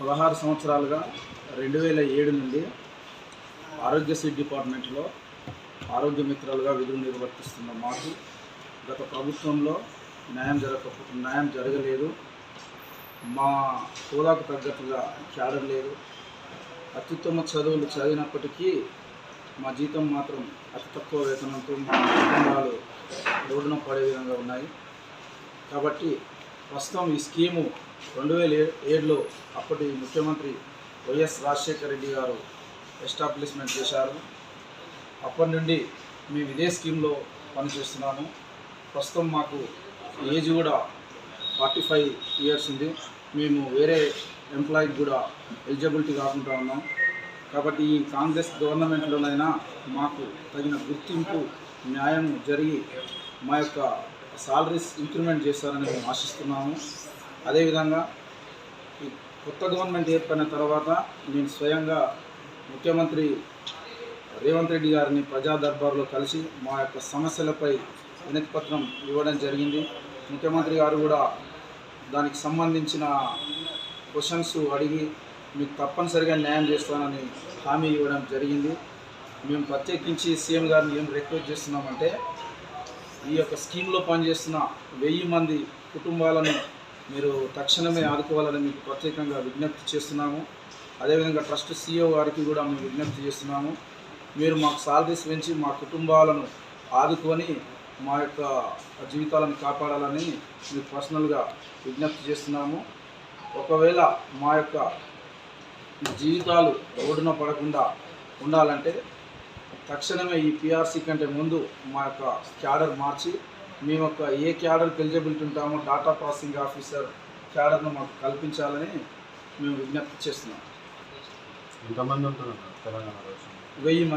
పదహారు సంవత్సరాలుగా రెండు వేల ఏడు నుండి ఆరోగ్యశ్రీ డిపార్ట్మెంట్లో ఆరోగ్య మిత్రాలుగా విధులు నిర్వర్తిస్తున్న మాకు గత ప్రభుత్వంలో న్యాయం జరగ న్యాయం జరగలేదు. మా హోదాకు తగ్గట్టుగా క్యాడర్ లేదు. అత్యుత్తమ చదువులు చదివినప్పటికీ మా జీతం మాత్రం అతి తక్కువ వేతనంతో మా కుటుంబాలు రోడ్డున పడే విధంగా ఉన్నాయి. కాబట్టి ప్రస్తుతం ఈ స్కీము రెండు వేల ఏడులో అప్పటి ముఖ్యమంత్రి వైఎస్ రాజశేఖర రెడ్డి గారు ఎస్టాబ్లిష్మెంట్ చేశారు. అప్పటి నుండి మేము ఇదే స్కీమ్లో పనిచేస్తున్నాము. ప్రస్తుతం మాకు ఏజ్ కూడా ఫార్టీ ఫైవ్ ఇయర్స్ ఉంది. మేము వేరే ఎంప్లాయీకి కూడా ఎలిజిబిలిటీ కాకుండా ఉన్నాం. కాబట్టి ఈ కాంగ్రెస్ గవర్నమెంట్లోనైనా మాకు తగిన గుర్తింపు న్యాయం జరిగి మా యొక్క సాలరీస్ ఇంక్రిమెంట్ చేస్తారని మేము ఆశిస్తున్నాము. అదేవిధంగా ఈ కొత్త గవర్నమెంట్ ఏర్పడిన తర్వాత నేను స్వయంగా ముఖ్యమంత్రి రేవంత్ రెడ్డి గారిని ప్రజా దర్బార్లో కలిసి మా యొక్క సమస్యలపై వినతి పత్రం ఇవ్వడం జరిగింది. ముఖ్యమంత్రి గారు కూడా దానికి సంబంధించిన క్వశ్చన్స్ అడిగి మీకు తప్పనిసరిగా న్యాయం చేస్తానని హామీ ఇవ్వడం జరిగింది. మేము ప్రత్యేకించి సీఎం గారిని ఏం రిక్వెస్ట్ చేస్తున్నామంటే ఈ యొక్క స్కీమ్లో పనిచేస్తున్న వెయ్యి మంది కుటుంబాలను మీరు తక్షణమే ఆదుకోవాలని మీకు ప్రత్యేకంగా విజ్ఞప్తి చేస్తున్నాము. అదేవిధంగా ట్రస్ట్ సీఈఓ గారికి కూడా మేము విజ్ఞప్తి చేస్తున్నాము. మీరు మాకు సాలరీస్ పెంచి మా కుటుంబాలను ఆదుకొని మా యొక్క జీవితాలను కాపాడాలని మీకు పర్సనల్గా విజ్ఞప్తి చేస్తున్నాము. ఒకవేళ మా యొక్క జీవితాలు రోడ్డున పడకుండా ఉండాలంటే తక్షణమే ఈ పిఆర్సీ కంటే ముందు మా యొక్క క్యాడర్ మార్చి మేము యొక్క ఏ క్యాడర్కి ఎలిజిబిలిటీ ఉంటామో డాటా ప్రాసెసింగ్ ఆఫీసర్ క్యాడర్ను మాకు కల్పించాలని మేము విజ్ఞప్తి చేస్తున్నాం. ఎంతమంది ఉంటున్నారు తెలంగాణ వెయ్యి మంది.